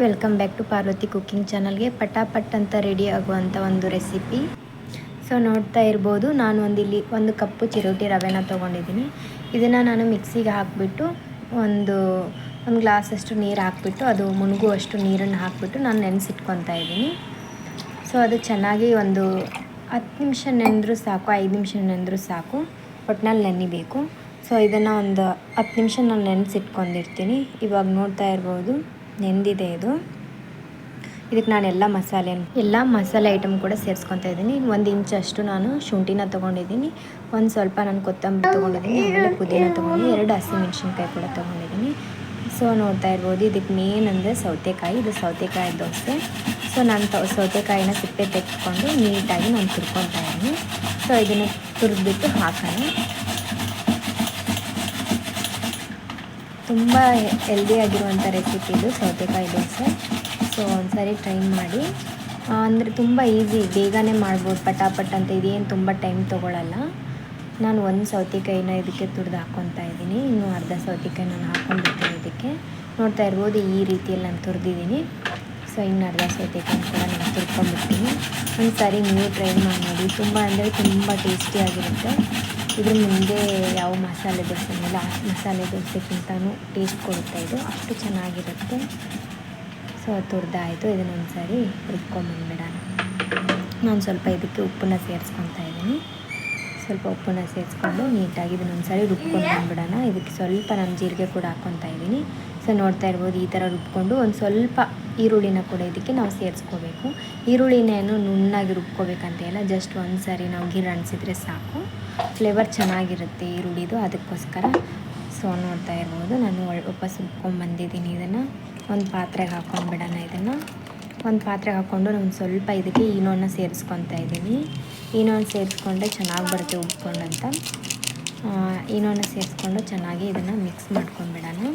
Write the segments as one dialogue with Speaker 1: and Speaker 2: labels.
Speaker 1: Welcome back to Parvati cooking ಚಾನಲ್ಗೆ ಪಟಾಪಟ್ ಅಂತ ರೆಡಿ ಆಗುವಂಥ ಒಂದು ರೆಸಿಪಿ ಸೊ ನೋಡ್ತಾ ಇರ್ಬೋದು, ನಾನು ಒಂದು ಇಲ್ಲಿ ಒಂದು ಕಪ್ಪು ಚಿರೋಟಿ ರವೆನ ತೊಗೊಂಡಿದ್ದೀನಿ. ಇದನ್ನು ನಾನು ಮಿಕ್ಸಿಗೆ ಹಾಕಿಬಿಟ್ಟು ಒಂದು ಒಂದು ಗ್ಲಾಸಷ್ಟು ನೀರು ಹಾಕ್ಬಿಟ್ಟು, ಅದು ಮುಳುಗುವಷ್ಟು ನೀರನ್ನು ಹಾಕಿಬಿಟ್ಟು ನಾನು ನೆನೆಸಿಟ್ಕೊತಾ ಇದ್ದೀನಿ. ಸೊ ಅದು ಚೆನ್ನಾಗಿ ಒಂದು ಹತ್ತು ನಿಮಿಷ ನೆನೆದ್ರೂ ಸಾಕು, ಐದು ನಿಮಿಷ ನೆನೆದ್ರೂ ಸಾಕು ಒಟ್ಟಿನಲ್ಲಿ ನೆನಿಬೇಕು. ಸೊ ಇದನ್ನು ಒಂದು ಹತ್ತು ನಿಮಿಷ ನಾನು ನೆನೆಸಿಟ್ಕೊಂಡಿರ್ತೀನಿ. ಇವಾಗ ನೋಡ್ತಾ ಇರ್ಬೋದು. ನೆಂದಿದೆ ಇದು. ಇದಕ್ಕೆ ನಾನು ಎಲ್ಲ ಮಸಾಲೆ ಎಲ್ಲ ಮಸಾಲೆ ಐಟಮ್ ಕೂಡ ಸೇರಿಸ್ಕೊತಾ ಇದ್ದೀನಿ. ಒಂದು ಇಂಚಷ್ಟು ನಾನು ಶುಂಠಿನ ತೊಗೊಂಡಿದ್ದೀನಿ. ಒಂದು ಸ್ವಲ್ಪ ನಾನು ಕೊತ್ತಂಬರಿ ತೊಗೊಂಡಿದ್ದೀನಿ, ಆಮೇಲೆ ಪುದೀನ ತೊಗೊಂಡು ಎರಡು ಹಸಿಮೆಣ್ಸಿನ್ಕಾಯಿ ಕೂಡ ತೊಗೊಂಡಿದ್ದೀನಿ. ಸೊ ನೋಡ್ತಾ ಇರ್ಬೋದು, ಇದಕ್ಕೆ ಮೇನ್ ಅಂದರೆ ಸೌತೆಕಾಯಿ. ಇದು ಸೌತೆಕಾಯಿ ದೋಸೆ. ಸೊ ನಾನು ತೊ ಸೌತೆಕಾಯಿನ ಸಿಪ್ಪೆ ತೆಗೆದುಕೊಂಡು ನೀಟಾಗಿ ನಾನು ತುರ್ಕೊತಾ ಇದ್ದೀನಿ. ಸೊ ಇದನ್ನು ತುರಿದ್ಬಿಟ್ಟು ಹಾಕೋಣ. ತುಂಬ ಹೆಲ್ದಿಯಾಗಿರುವಂಥ ರೆಸಿಪಿ ಇದು ಸೌತೆಕಾಯಿ ದೋಸೆ. ಸೊ ಒಂದ್ಸರಿ ಟ್ರೈ ಮಾಡಿ. ಅಂದರೆ ತುಂಬ ಈಸಿ ಬೇಗನೆ ಮಾಡ್ಬೋದು, ಪಟಾಪಟ್ ಅಂತ ಇದೇನು ತುಂಬ ಟೈಮ್ ತೊಗೊಳಲ್ಲ. ನಾನು ಒಂದು ಸೌತೆಕಾಯಿನ ಇದಕ್ಕೆ ತುರಿದು ಹಾಕ್ಕೊತಾ ಇದ್ದೀನಿ. ಇನ್ನೂ ಅರ್ಧ ಸೌತೆಕಾಯಿ ನಾನು ಹಾಕ್ಕೊಂಡಿರ್ತೀನಿ ಇದಕ್ಕೆ. ನೋಡ್ತಾ ಇರ್ಬೋದು ಈ ರೀತಿಯಲ್ಲಿ ನಾನು ತುರಿದಿದ್ದೀನಿ. ಸೊ ಇನ್ನು ಅರ್ಧ ಸೌತೆಕಾಯಿ ಕೂಡ ನಾನು ತುರ್ಕೊಂಡ್ಬಿಡ್ತೀನಿ. ಒಂದು ಸಾರಿ ನೀವು ಟ್ರೈ ಮಾಡಿ. ನೋಡಿ ತುಂಬ ಅಂದರೆ ತುಂಬ ಟೇಸ್ಟಿಯಾಗಿರುತ್ತೆ ಇದ್ರ ಮುಂದೆ ಯಾವ ಮಸಾಲೆ ದೋಸೆ ಮೇಲೆ ಆ ಮಸಾಲೆ ದೋಸೆಗಿಂತನೂ ಟೇಸ್ಟ್ ಕೊಡುತ್ತೆ ಇದು? ಅಷ್ಟು ಚೆನ್ನಾಗಿರುತ್ತೆ. ಸೊ ತುರ್ದಾಯಿತು. ಇದನ್ನೊಂದು ಸಾರಿ ರುಬ್ಕೊಂಬಂದ್ಬಿಡೋಣ. ನಾನು ಸ್ವಲ್ಪ ಇದಕ್ಕೆ ಉಪ್ಪನ್ನ ಸೇರಿಸ್ಕೊತಾ ಇದ್ದೀನಿ. ಸ್ವಲ್ಪ ಉಪ್ಪನ್ನ ಸೇರಿಸ್ಕೊಂಡು ನೀಟಾಗಿ ಇದನ್ನೊಂದು ಸಾರಿ ರುಬ್ಕೊಂಡು ಬಂದ್ಬಿಡೋಣ ಇದಕ್ಕೆ ಸ್ವಲ್ಪ ನಾನು ಜೀರಿಗೆ ಕೂಡ ಹಾಕ್ಕೊತಾ ಇದ್ದೀನಿ. ಸೊ ನೋಡ್ತಾ ಇರ್ಬೋದು, ಈ ಥರ ರುಬ್ಕೊಂಡು ಒಂದು ಸ್ವಲ್ಪ ಈರುಳ್ಳಿನ ಕೂಡ ಇದಕ್ಕೆ ನಾವು ಸೇರಿಸ್ಕೋಬೇಕು. ಈರುಳ್ಳಿನೇನು ನುಣ್ಣಾಗಿ ರುಬ್ಕೋಬೇಕಂತ ಇಲ್ಲ ಜಸ್ಟ್ ಒಂದು ಸಾರಿ ನಾವು ಗಿರ್ ಅಣಿಸಿದ್ರೆ ಸಾಕು. ಫ್ಲೇವರ್ ಚೆನ್ನಾಗಿರುತ್ತೆ ಈರುಳ್ಳಿದು, ಅದಕ್ಕೋಸ್ಕರ. ಸೊ ನೋಡ್ತಾ ಇರ್ಬೋದು, ನಾನು ವಾಪಸ್ ರುಬ್ಕೊಂಡು ಬಂದಿದ್ದೀನಿ ಇದನ್ನು. ಒಂದು ಪಾತ್ರೆಗೆ ಹಾಕ್ಕೊಂಡು ಬಿಡೋಣ ಇದನ್ನು. ಒಂದು ಪಾತ್ರೆಗೆ ಹಾಕ್ಕೊಂಡು ನಾನು ಸ್ವಲ್ಪ ಇದಕ್ಕೆ ಈನೋನ ಸೇರಿಸ್ಕೊತಾ ಇದ್ದೀನಿ. ಇನ್ನೊಂದು ಸೇರಿಸ್ಕೊಂಡ್ರೆ ಚೆನ್ನಾಗಿ ಬರುತ್ತೆ ಉಬ್ಕೊಂಡಂತ ಈನೋನ ಸೇರಿಸ್ಕೊಂಡು ಚೆನ್ನಾಗಿ ಇದನ್ನು ಮಿಕ್ಸ್ ಮಾಡ್ಕೊಂಡ್ಬಿಡೋಣ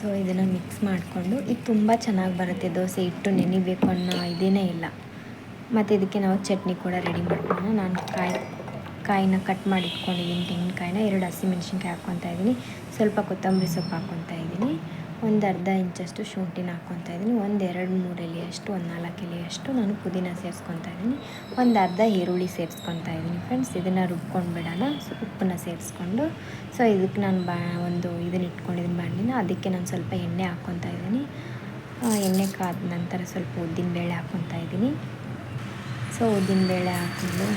Speaker 1: ಸೊ ಇದನ್ನು ಮಿಕ್ಸ್ ಮಾಡಿಕೊಂಡು, ಇದು ತುಂಬ ಚೆನ್ನಾಗಿ ಬರುತ್ತೆ. ದೋಸೆ ಇಟ್ಟು ನೆನಿಬೇಕು ಅನ್ನೋ ಇದೇನೇ ಇಲ್ಲ. ಮತ್ತು ಇದಕ್ಕೆ ನಾವು ಚಟ್ನಿ ಕೂಡ ರೆಡಿ ಮಾಡ್ಕೊಳ್ಳೋಣ. ನಾನು ಕಾಯಿ, ಕಾಯಿನ ಕಟ್ ಮಾಡಿ ಇಟ್ಕೊಂಡಿದ್ದೀನಿ ತೆಂಗಿನಕಾಯಿನ. ಎರಡು ಹಸಿಮೆಣ್ಸಿನ್ಕಾಯಿ ಹಾಕ್ಕೊತಾ ಇದ್ದೀನಿ. ಸ್ವಲ್ಪ ಕೊತ್ತಂಬರಿ ಸೊಪ್ಪು ಹಾಕ್ಕೊತಾ ಇದ್ದೀನಿ. ಒಂದು ಅರ್ಧ ಇಂಚಷ್ಟು ಶುಂಠಿನ ಹಾಕ್ಕೊತಾ ಇದ್ದೀನಿ. ಒಂದು ಎರಡು ಮೂರು ಎಲೆಯಷ್ಟು ಒಂದು ನಾಲ್ಕು ಎಲೆಯಷ್ಟು ನಾನು ಪುದೀನ ಸೇರಿಸ್ಕೊತಾ ಇದ್ದೀನಿ. ಒಂದು ಅರ್ಧ ಈರುಳ್ಳಿ ಸೇರಿಸ್ಕೊತಾ ಇದ್ದೀನಿ ಫ್ರೆಂಡ್ಸ್. ಇದನ್ನು ರುಬ್ಕೊಂಡು ಬಿಡೋಣ. ಸೊ, ಉಪ್ಪನ್ನ ಸೇರಿಸ್ಕೊಂಡು. ಸೊ ಇದಕ್ಕೆ ನಾನು ಬಾ, ಒಂದು ಇದನ್ನ ಇಟ್ಕೊಂಡಿದ್ದೀನಿ ಬಾಣಲಿನ ಅದಕ್ಕೆ ನಾನು ಸ್ವಲ್ಪ ಎಣ್ಣೆ ಹಾಕ್ಕೊತಾ ಇದ್ದೀನಿ. ಎಣ್ಣೆ ಕಾದ ನಂತರ ಸ್ವಲ್ಪ ಉದ್ದಿನಬೇಳೆ ಹಾಕ್ಕೊತಾ ಇದ್ದೀನಿ. ಸೊ ಉದ್ದಿನಬೇಳೆ ಹಾಕ್ಕೊಂಡು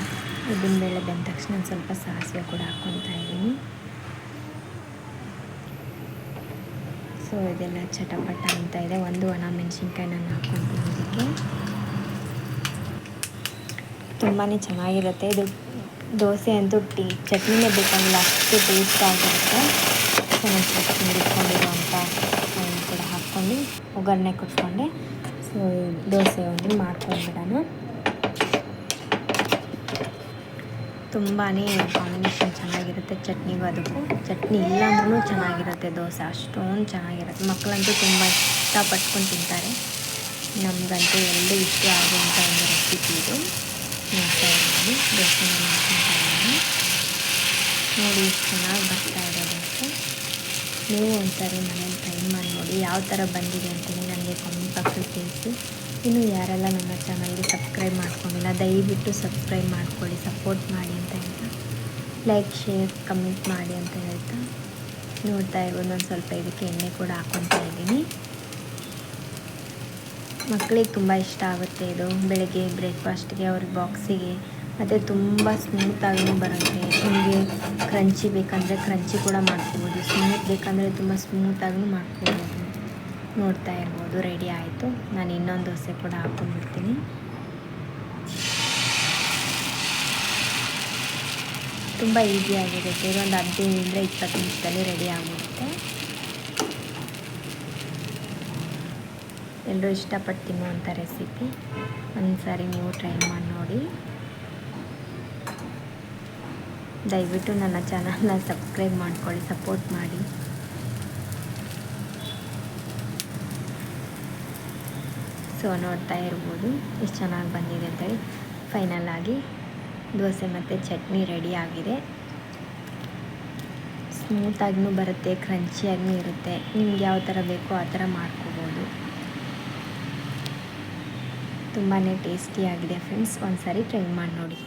Speaker 1: ಉದ್ದಿನಬೇಳೆ ಬೆಂದ ತಕ್ಷಣ ಸ್ವಲ್ಪ ಸಾಸಿವೆ ಕೂಡ ಹಾಕ್ಕೊತಾ ಇದ್ದೀನಿ. ಸೊ, ಇದೆಲ್ಲ ಚಟಪಟ ಅಂತ ಇದೆ. ಒಂದು ಒಣ ಮೆಣಸಿನ್ಕಾಯಿ ನಾನು ಇದಕ್ಕೆ. ತುಂಬಾ ಚೆನ್ನಾಗಿರುತ್ತೆ. ಇದು ದೋಸೆ ಅಂತೂ ಟೀ, ಚಟ್ನಿನೇ ಬೇಕಾಗಿಲ್ಲ, ಅಷ್ಟು ಟೇಸ್ಟ್ ಆಗಿರುತ್ತೆ. ಸೊ, ನಾನು ಚಟ್ನಿ ಇಟ್ಕೊಂಡಿರುವಂಥ ಕೂಡ ಹಾಕ್ಕೊಂಡು, ಒಗ್ಗರಣೆ ಕೊಟ್ಕೊಂಡೆ. ಸೊ, ದೋಸೆ ಒಂದು ಮಾಡ್ಕೊಂಡ್ಬಿಡೋಣ ತುಂಬಾ ಕಾಂಬಿನೇಷನ್ ಚೆನ್ನಾಗಿರುತ್ತೆ. ಚಟ್ನಿಗೂ ಅದಕ್ಕೂ ಚಟ್ನಿ ಇಲ್ಲ ಚೆನ್ನಾಗಿರುತ್ತೆ ದೋಸೆ. ಅಷ್ಟೊಂದು ಚೆನ್ನಾಗಿರುತ್ತೆ. ಮಕ್ಕಳಂತೂ ತುಂಬ ಇಷ್ಟಪಟ್ಕೊಂಡು ತಿಂತಾರೆ. ನಮಗಂತೂ ಎಲ್ಲೂ ಇಷ್ಟ ಆಗುವಂಥ ಒಂದು ರೆಸಿಪಿ ಇದು. ದೋಸೆ ನೋಡಿ ಇಷ್ಟು ಚೆನ್ನಾಗಿ ಬರ್ತಾ ಇದೆ ದೋಸೆ. ನೀವು ಒಂದ್ಸರಿ ಮನೇಲಿ ಟ್ರೈ ಮಾಡಿ ನೋಡಿ. ಯಾವ ಥರ ಬಂದಿದೆ ಅಂತೇಳಿ ನನಗೆ ಕಮ್ಮಿ ಬಾಕ್ಸಲ್ಲಿ ತಿಳಿಸಿ. ಇನ್ನು ಯಾರೆಲ್ಲ ನನ್ನ ಚಾನಲ್ಗೆ ಸಬ್ಸ್ಕ್ರೈಬ್ ಮಾಡ್ಕೊಂಡಿಲ್ಲ, ದಯವಿಟ್ಟು ಸಬ್ಸ್ಕ್ರೈಬ್ ಮಾಡ್ಕೊಳ್ಳಿ, ಸಪೋರ್ಟ್ ಮಾಡಿ ಅಂತ ಹೇಳ್ತಾ. ಲೈಕ್ ಶೇರ್ ಕಮೆಂಟ್ ಮಾಡಿ ಅಂತ ಹೇಳ್ತಾ. ನೋಡ್ತಾ ಇರ್ಬೋದು ಒಂದು ಸ್ವಲ್ಪ ಇದಕ್ಕೆ ಎಣ್ಣೆ ಕೂಡ ಹಾಕ್ಕೊತಾ ಇದ್ದೀನಿ. ಮಕ್ಕಳಿಗೆ ತುಂಬ ಇಷ್ಟ ಆಗುತ್ತೆ ಇದು. ಬೆಳಗ್ಗೆ ಬ್ರೇಕ್ಫಾಸ್ಟ್ಗೆ ಅವ್ರ ಬಾಕ್ಸಿಗೆ. ಮತ್ತು ತುಂಬ ಸ್ಮೂತಾಗಿಯೂ ಬರುತ್ತೆ. ನಿಮಗೆ ಕ್ರಂಚಿ ಬೇಕಂದರೆ ಕ್ರಂಚಿ ಕೂಡ ಮಾಡ್ಕೋಬೋದು. ಸ್ಮೂತ್ ಬೇಕಂದರೆ ತುಂಬ ಸ್ಮೂತಾಗಿಯೂ ಮಾಡ್ಕೋಬೋದು. ನೋಡ್ತಾ ಇರ್ಬೋದು ರೆಡಿ ಆಯಿತು. ನಾನು ಇನ್ನೊಂದು ದೋಸೆ ಕೂಡ ಹಾಕ್ಕೊಂಡ್ಬಿಡ್ತೀನಿ. ತುಂಬ ಈಸಿಯಾಗಿರುತ್ತೆ ಇದೊಂದು ಹದಿನೈದರಿಂದ ಇಪ್ಪತ್ತು ನಿಮಿಷದಲ್ಲಿ ರೆಡಿ ಆಗಿಬಿಡುತ್ತೆ ಎಲ್ಲರೂ ಇಷ್ಟಪಟ್ಟು ತಿನ್ನುವಂಥ ರೆಸಿಪಿ ಒಂದು ಸಾರಿ ನೀವು ಟ್ರೈ ಮಾಡಿ ನೋಡಿ. ದಯವಿಟ್ಟು ನನ್ನ ಚಾನಲ್ನ ಸಬ್ಸ್ಕ್ರೈಬ್ ಮಾಡ್ಕೊಳ್ಳಿ ಸಪೋರ್ಟ್ ಮಾಡಿ. ಸೊ ನೋಡ್ತಾ ಇರ್ಬೋದು. ಎಷ್ಟು ಚೆನ್ನಾಗಿ ಬಂದಿದೆ ಅಂತೇಳಿ ಫೈನಲ್ ಆಗಿ ದೋಸೆ ಮತ್ತು ಚಟ್ನಿ ರೆಡಿ ಆಗಿದೆ. ಸ್ಮೂತಾಗೂ ಬರುತ್ತೆ ಕ್ರಂಚಿಯಾಗಿನೂ ಇರುತ್ತೆ. ನಿಮ್ಗೆ ಯಾವ ಥರ ಬೇಕೋ ಆ ಥರ ಮಾಡ್ಕೋಬೋದು. ತುಂಬಾ ಟೇಸ್ಟಿಯಾಗಿದೆ ಫ್ರೆಂಡ್ಸ್ ಒಂದು ಸಾರಿ ಟ್ರೈ ಮಾಡಿ ನೋಡಿ.